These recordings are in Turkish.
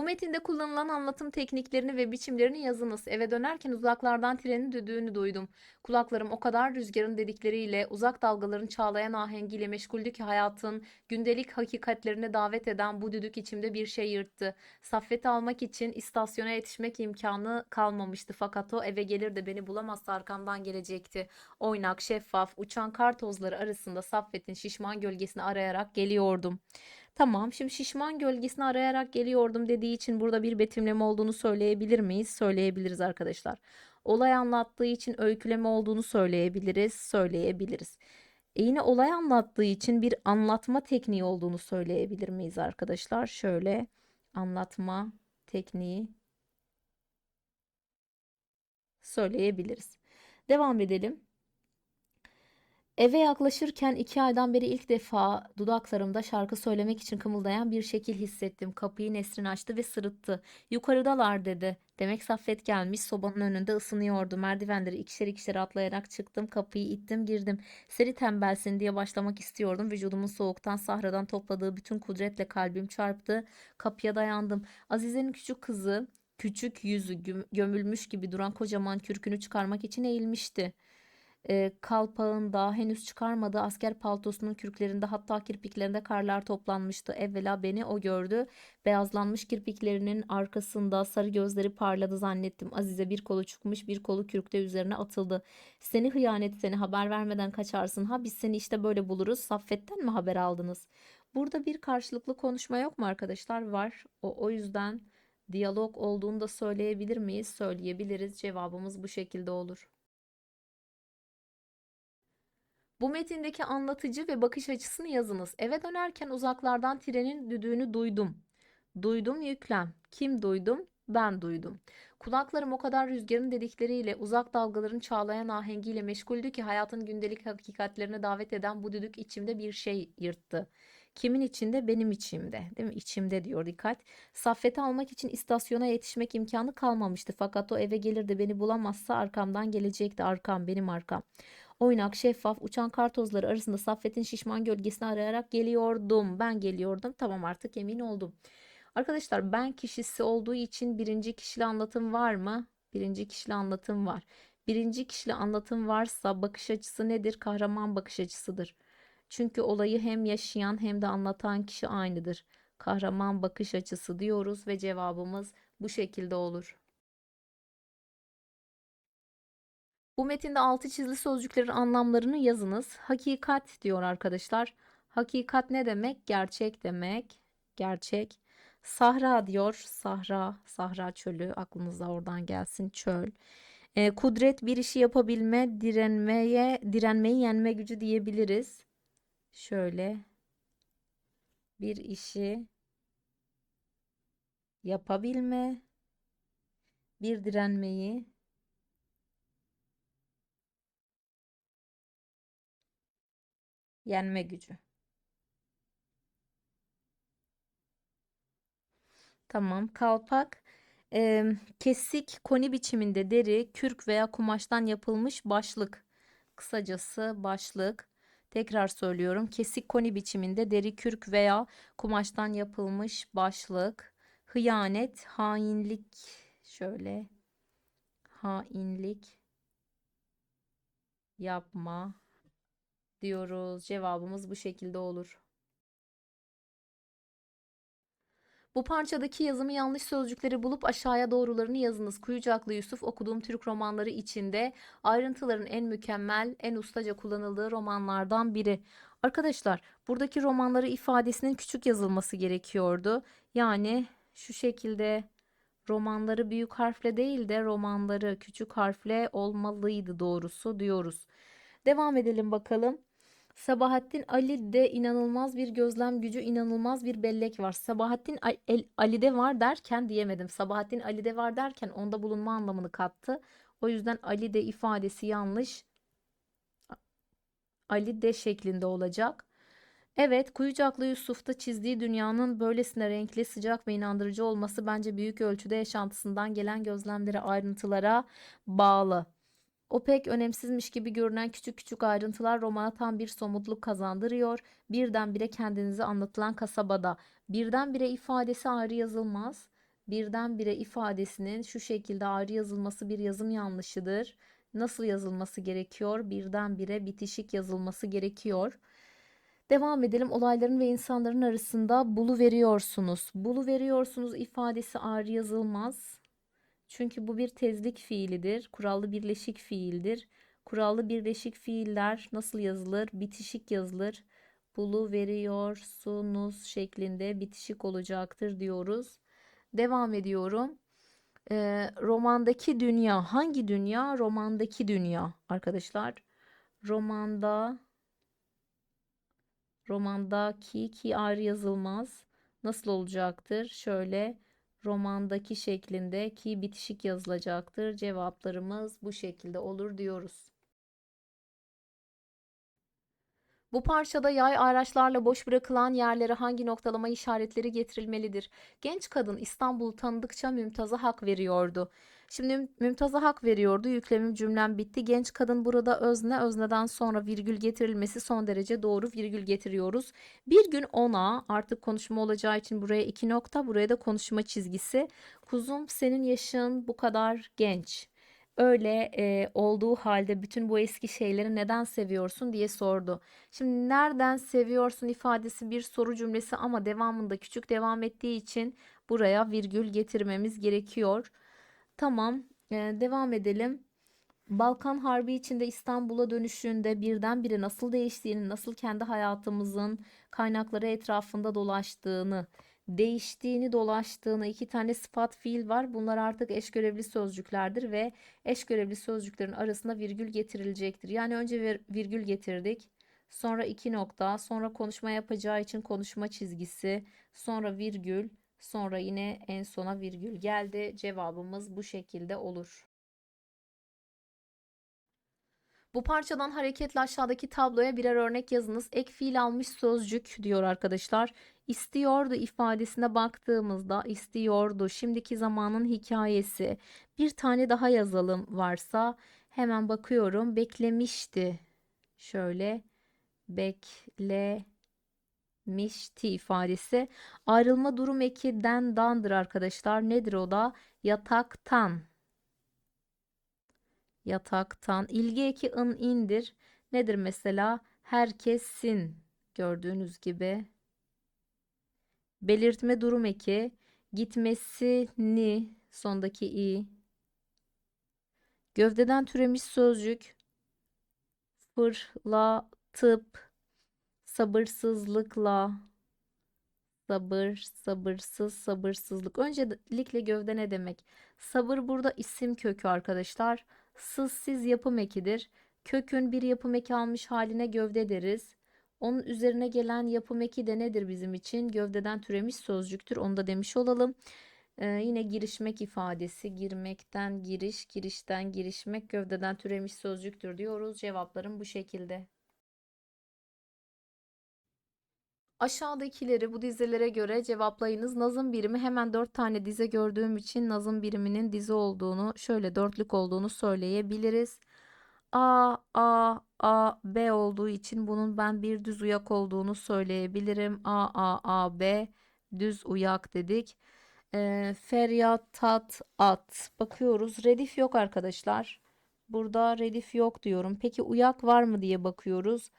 Bu metinde kullanılan anlatım tekniklerini ve biçimlerini yazınız. Eve dönerken uzaklardan trenin düdüğünü duydum. Kulaklarım o kadar rüzgarın dedikleriyle, uzak dalgaların çağlayan ahengiyle meşguldü ki hayatın gündelik hakikatlerine davet eden bu düdük içimde bir şey yırttı. Saffet'i almak için istasyona yetişmek imkanı kalmamıştı fakat o eve gelir de beni bulamazsa arkamdan gelecekti. Oynak, şeffaf, uçan kar tozları arasında Saffet'in şişman gölgesini arayarak geliyordum. Tamam, şimdi şişman gölgesini arayarak geliyordum dediği için burada bir betimleme olduğunu söyleyebilir miyiz? Söyleyebiliriz arkadaşlar. Olay anlattığı için öyküleme olduğunu söyleyebiliriz, söyleyebiliriz. E yine olay anlattığı için bir anlatma tekniği olduğunu söyleyebilir miyiz arkadaşlar? Şöyle anlatma tekniği söyleyebiliriz. Devam edelim. Eve yaklaşırken iki aydan beri ilk defa dudaklarımda şarkı söylemek için kımıldayan bir şekil hissettim. Kapıyı Nesrin açtı ve sırıttı. Yukarıdalar dedi. Demek Saffet gelmiş. Sobanın önünde ısınıyordu. Merdivenleri ikişer ikişer atlayarak çıktım. Kapıyı ittim girdim. Seri tembelsin diye başlamak istiyordum. Vücudumun soğuktan sahradan topladığı bütün kudretle kalbim çarptı. Kapıya dayandım. Azize'nin küçük kızı küçük yüzü gömülmüş gibi duran kocaman kürkünü çıkarmak için eğilmişti e, kalpağında henüz çıkarmadığı asker paltosunun kürklerinde hatta kirpiklerinde karlar toplanmıştı. Evvela beni o gördü. Beyazlanmış kirpiklerinin arkasında sarı gözleri parladı zannettim. Azize bir kolu çıkmış bir kolu kürkte üzerine atıldı. Seni hıyanet seni haber vermeden kaçarsın. Ha biz seni işte böyle buluruz. Saffet'ten mi haber aldınız? Burada bir karşılıklı konuşma yok mu arkadaşlar? Var. O, o yüzden diyalog olduğunu da söyleyebilir miyiz? Söyleyebiliriz. Cevabımız bu şekilde olur. Bu metindeki anlatıcı ve bakış açısını yazınız. Eve dönerken uzaklardan trenin düdüğünü duydum. Duydum yüklem. Kim duydum? Ben duydum. Kulaklarım o kadar rüzgarın dedikleriyle, uzak dalgaların çağlayan ahengiyle meşguldü ki hayatın gündelik hakikatlerine davet eden bu düdük içimde bir şey yırttı. Kimin içinde? Benim içimde. Değil mi? İçimde diyor dikkat. Saffet'i almak için istasyona yetişmek imkanı kalmamıştı. Fakat o eve gelir de beni bulamazsa arkamdan gelecekti. Arkam, benim arkam. Oynak, şeffaf, uçan kar tozları arasında Saffet'in şişman gölgesini arayarak geliyordum. Ben geliyordum. Tamam artık emin oldum. Arkadaşlar ben kişisi olduğu için birinci kişili anlatım var mı? Birinci kişili anlatım var. Birinci kişili anlatım varsa bakış açısı nedir? Kahraman bakış açısıdır. Çünkü olayı hem yaşayan hem de anlatan kişi aynıdır. Kahraman bakış açısı diyoruz ve cevabımız bu şekilde olur. Bu metinde altı çizili sözcüklerin anlamlarını yazınız. Hakikat diyor arkadaşlar. Hakikat ne demek? Gerçek demek. Gerçek. Sahra diyor. Sahra, Sahra çölü aklınıza oradan gelsin çöl. Ee, kudret bir işi yapabilme, direnmeye, direnmeyi yenme gücü diyebiliriz. Şöyle bir işi yapabilme, bir direnmeyi yenme gücü. Tamam. Kalpak e, kesik koni biçiminde deri, kürk veya kumaştan yapılmış başlık. Kısacası başlık. Tekrar söylüyorum. Kesik koni biçiminde deri, kürk veya kumaştan yapılmış başlık. Hıyanet, hainlik. Şöyle. Hainlik yapma diyoruz. Cevabımız bu şekilde olur. Bu parçadaki yazımı yanlış sözcükleri bulup aşağıya doğrularını yazınız. Kuyucaklı Yusuf okuduğum Türk romanları içinde ayrıntıların en mükemmel, en ustaca kullanıldığı romanlardan biri. Arkadaşlar, buradaki romanları ifadesinin küçük yazılması gerekiyordu. Yani şu şekilde romanları büyük harfle değil de romanları küçük harfle olmalıydı doğrusu diyoruz. Devam edelim bakalım. Sabahattin Ali'de inanılmaz bir gözlem gücü, inanılmaz bir bellek var. Sabahattin Ali'de var derken diyemedim. Sabahattin Ali'de var derken onda bulunma anlamını kattı. O yüzden Ali'de ifadesi yanlış. Ali de şeklinde olacak. Evet, Kuyucaklı Yusuf'ta çizdiği dünyanın böylesine renkli, sıcak ve inandırıcı olması bence büyük ölçüde yaşantısından gelen gözlemlere, ayrıntılara bağlı. O pek önemsizmiş gibi görünen küçük küçük ayrıntılar romana tam bir somutluk kazandırıyor. Birdenbire kendinizi anlatılan kasabada. Birdenbire ifadesi ayrı yazılmaz. birdenbire ifadesinin şu şekilde ayrı yazılması bir yazım yanlışıdır. Nasıl yazılması gerekiyor? Birdenbire bitişik yazılması gerekiyor. Devam edelim. Olayların ve insanların arasında bulu veriyorsunuz. Bulu veriyorsunuz ifadesi ayrı yazılmaz. Çünkü bu bir tezlik fiilidir. Kurallı birleşik fiildir. Kurallı birleşik fiiller nasıl yazılır? Bitişik yazılır. Bulu veriyorsunuz şeklinde bitişik olacaktır diyoruz. Devam ediyorum. Ee, romandaki dünya hangi dünya? Romandaki dünya arkadaşlar. Romanda romandaki ki ayrı yazılmaz. Nasıl olacaktır? Şöyle romandaki şeklinde ki bitişik yazılacaktır. Cevaplarımız bu şekilde olur diyoruz. Bu parçada yay araçlarla boş bırakılan yerlere hangi noktalama işaretleri getirilmelidir? Genç kadın İstanbul'u tanıdıkça Mümtaz'a hak veriyordu. Şimdi Mümtaz'a hak veriyordu. Yüklemim cümlem bitti. Genç kadın burada özne, özneden sonra virgül getirilmesi son derece doğru virgül getiriyoruz. Bir gün ona artık konuşma olacağı için buraya iki nokta, buraya da konuşma çizgisi. Kuzum senin yaşın bu kadar genç öyle e, olduğu halde bütün bu eski şeyleri neden seviyorsun diye sordu. Şimdi nereden seviyorsun ifadesi bir soru cümlesi ama devamında küçük devam ettiği için buraya virgül getirmemiz gerekiyor. Tamam, e, devam edelim. Balkan Harbi içinde İstanbul'a dönüşünde birdenbire nasıl değiştiğini, nasıl kendi hayatımızın kaynakları etrafında dolaştığını, değiştiğini, dolaştığını iki tane sıfat fiil var. Bunlar artık eş görevli sözcüklerdir ve eş görevli sözcüklerin arasına virgül getirilecektir. Yani önce virgül getirdik. Sonra iki nokta, sonra konuşma yapacağı için konuşma çizgisi, sonra virgül, sonra yine en sona virgül geldi. Cevabımız bu şekilde olur. Bu parçadan hareketle aşağıdaki tabloya birer örnek yazınız. Ek fiil almış sözcük diyor arkadaşlar. İstiyordu ifadesine baktığımızda istiyordu şimdiki zamanın hikayesi. Bir tane daha yazalım varsa hemen bakıyorum. Beklemişti. Şöyle beklemişti ifadesi. Ayrılma durum eki den dandır arkadaşlar. Nedir o da? Yataktan yataktan. İlgi eki ın indir. Nedir mesela? Herkesin gördüğünüz gibi. Belirtme durum eki gitmesini sondaki i. Gövdeden türemiş sözcük fırlatıp sabırsızlıkla sabır, sabırsız, sabırsızlık. Öncelikle gövde ne demek? Sabır burada isim kökü arkadaşlar sızsiz yapım ekidir. Kökün bir yapım eki almış haline gövde deriz. Onun üzerine gelen yapım eki de nedir bizim için? Gövdeden türemiş sözcüktür. Onu da demiş olalım. Ee, yine girişmek ifadesi. Girmekten giriş, girişten girişmek gövdeden türemiş sözcüktür diyoruz. Cevaplarım bu şekilde. Aşağıdakileri bu dizelere göre cevaplayınız. Nazım birimi hemen dört tane dize gördüğüm için nazım biriminin dizi olduğunu, şöyle dörtlük olduğunu söyleyebiliriz. A, A, A, B olduğu için bunun ben bir düz uyak olduğunu söyleyebilirim. A, A, A, B düz uyak dedik. E, feryat, tat, at. Bakıyoruz. Redif yok arkadaşlar. Burada redif yok diyorum. Peki uyak var mı diye bakıyoruz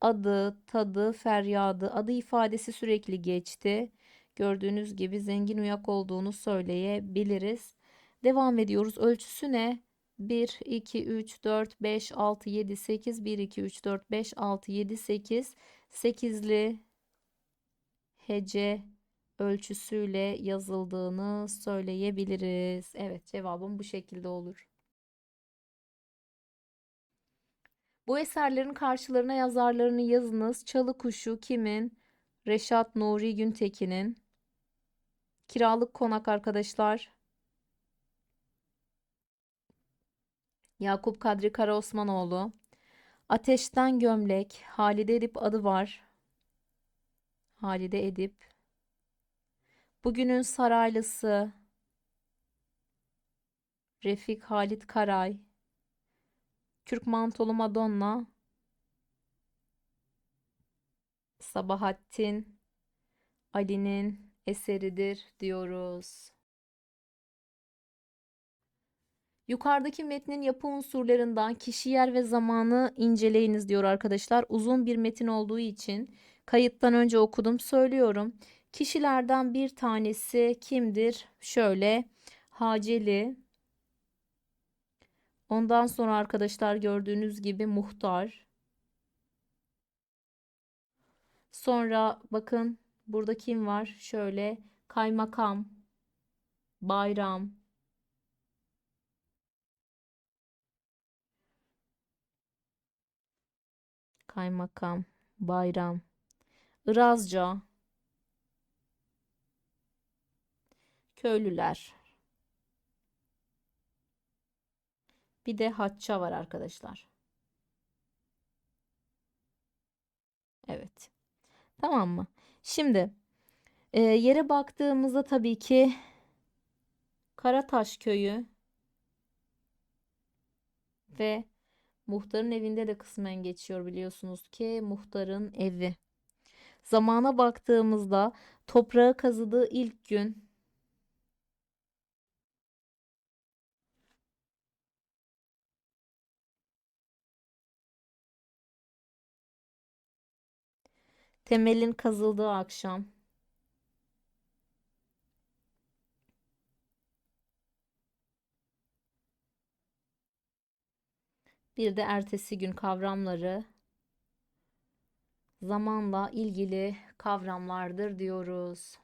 adı, tadı, feryadı, adı ifadesi sürekli geçti. Gördüğünüz gibi zengin uyak olduğunu söyleyebiliriz. Devam ediyoruz. Ölçüsü ne? 1, 2, 3, 4, 5, 6, 7, 8, 1, 2, 3, 4, 5, 6, 7, 8. 8'li hece ölçüsüyle yazıldığını söyleyebiliriz. Evet cevabım bu şekilde olur. Bu eserlerin karşılarına yazarlarını yazınız. Çalı Kuşu kimin? Reşat Nuri Güntekin'in. Kiralık Konak arkadaşlar. Yakup Kadri Karaosmanoğlu. Ateşten Gömlek. Halide Edip adı var. Halide Edip. Bugünün Saraylısı. Refik Halit Karay. Kürk Mantolu Madonna, Sabahattin Ali'nin eseridir diyoruz. Yukarıdaki metnin yapı unsurlarından kişi, yer ve zamanı inceleyiniz diyor arkadaşlar. Uzun bir metin olduğu için kayıttan önce okudum söylüyorum. Kişilerden bir tanesi kimdir? Şöyle Haceli. Ondan sonra arkadaşlar gördüğünüz gibi muhtar. Sonra bakın burada kim var? Şöyle kaymakam, bayram, kaymakam, bayram, Irazca, köylüler. Bir de Hatça var arkadaşlar. Evet. Tamam mı? Şimdi e, yere baktığımızda tabii ki Karataş köyü ve muhtarın evinde de kısmen geçiyor biliyorsunuz ki muhtarın evi. Zamana baktığımızda toprağı kazıdığı ilk gün temelin kazıldığı akşam bir de ertesi gün kavramları zamanla ilgili kavramlardır diyoruz.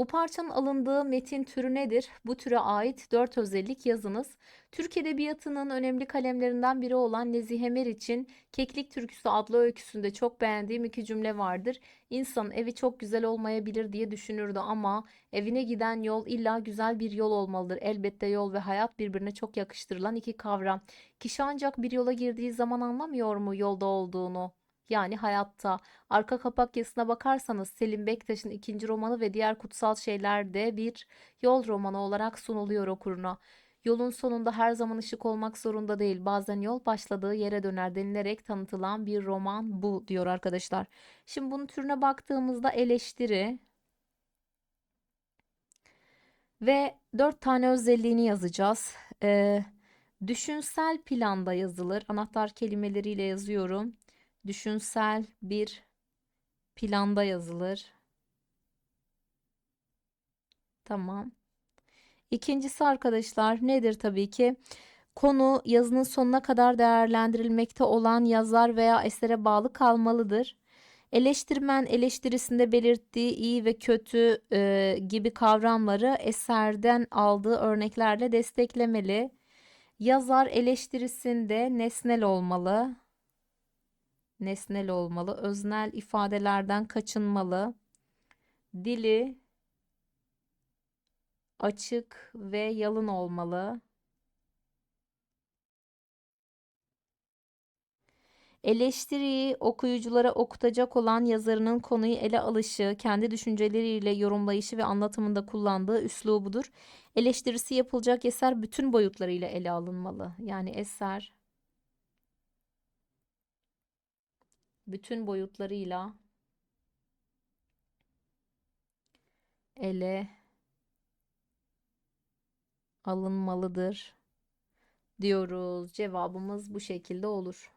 Bu parçanın alındığı metin türü nedir? Bu türe ait dört özellik yazınız. Türk Edebiyatı'nın önemli kalemlerinden biri olan Nezihe Meriç'in Keklik Türküsü adlı öyküsünde çok beğendiğim iki cümle vardır. İnsan evi çok güzel olmayabilir diye düşünürdü ama evine giden yol illa güzel bir yol olmalıdır. Elbette yol ve hayat birbirine çok yakıştırılan iki kavram. Kişi ancak bir yola girdiği zaman anlamıyor mu yolda olduğunu? Yani hayatta. Arka kapak yazısına bakarsanız Selim Bektaş'ın ikinci romanı ve diğer kutsal şeyler de bir yol romanı olarak sunuluyor okuruna. Yolun sonunda her zaman ışık olmak zorunda değil. Bazen yol başladığı yere döner denilerek tanıtılan bir roman bu diyor arkadaşlar. Şimdi bunun türüne baktığımızda eleştiri ve dört tane özelliğini yazacağız. Ee, düşünsel planda yazılır. Anahtar kelimeleriyle yazıyorum düşünsel bir planda yazılır. Tamam. İkincisi arkadaşlar nedir tabii ki? Konu yazının sonuna kadar değerlendirilmekte olan yazar veya esere bağlı kalmalıdır. Eleştirmen eleştirisinde belirttiği iyi ve kötü e, gibi kavramları eserden aldığı örneklerle desteklemeli. Yazar eleştirisinde nesnel olmalı nesnel olmalı. Öznel ifadelerden kaçınmalı. Dili açık ve yalın olmalı. Eleştiriyi okuyuculara okutacak olan yazarının konuyu ele alışı, kendi düşünceleriyle yorumlayışı ve anlatımında kullandığı üslubudur. Eleştirisi yapılacak eser bütün boyutlarıyla ele alınmalı. Yani eser bütün boyutlarıyla ele alınmalıdır diyoruz. Cevabımız bu şekilde olur.